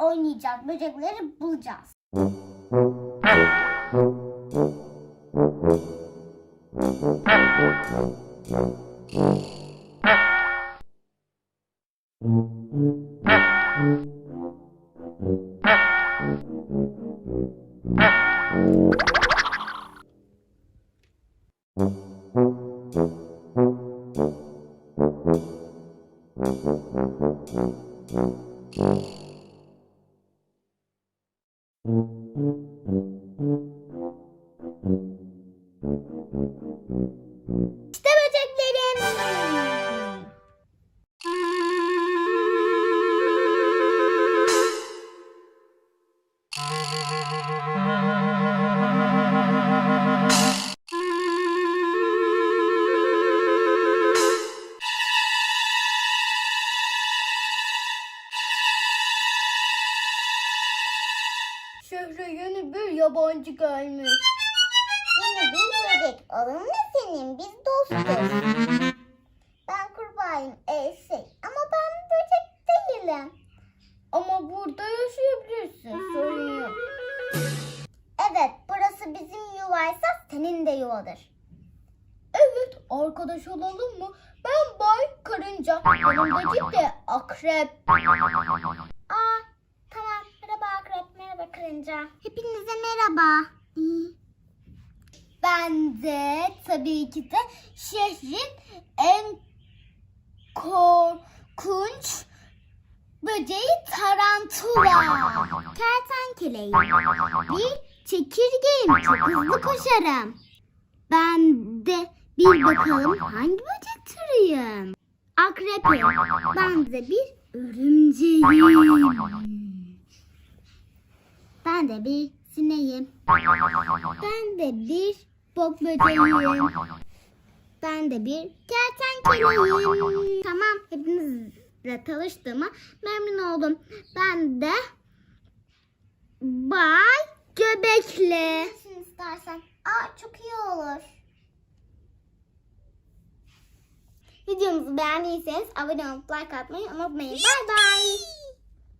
toplayacağız. Böcekleri bulacağız. İşte böceklerim. Şehre yeni bir yabancı gelmiş. Yeni bir böcek. Adın ne senin? Biz dostuz. Ben kurbağayım Elsi. Ama ben böcek değilim. Ama burada yaşayabilirsin. Sorun yok. Evet, burası bizim yuvaysa senin de yuvadır. Evet, arkadaş olalım mı? Ben Bay Karınca, yanımdaki de Akrep. Aa, tamam. Merhaba Akrep, merhaba Karınca. Hepinize merhaba. Ben de tabii ki de şehrin en korkunç böceği tarantula. Kertenkeleyim. Bir çekirgeyim. Çok hızlı koşarım. Ben de bir bakalım hangi böcek türüyüm. Akrepim. Ben de bir örümceğim. Ben de bir sineğim. Ben de bir bok böceğiyim. Ben de bir kertenkeleyim. Tamam hepinizle tanıştığıma memnun oldum. Ben de Bay Göbekli. Nasıl istersen. Aa çok iyi olur. Videomuzu beğendiyseniz abone olup like atmayı unutmayın. Bay bay.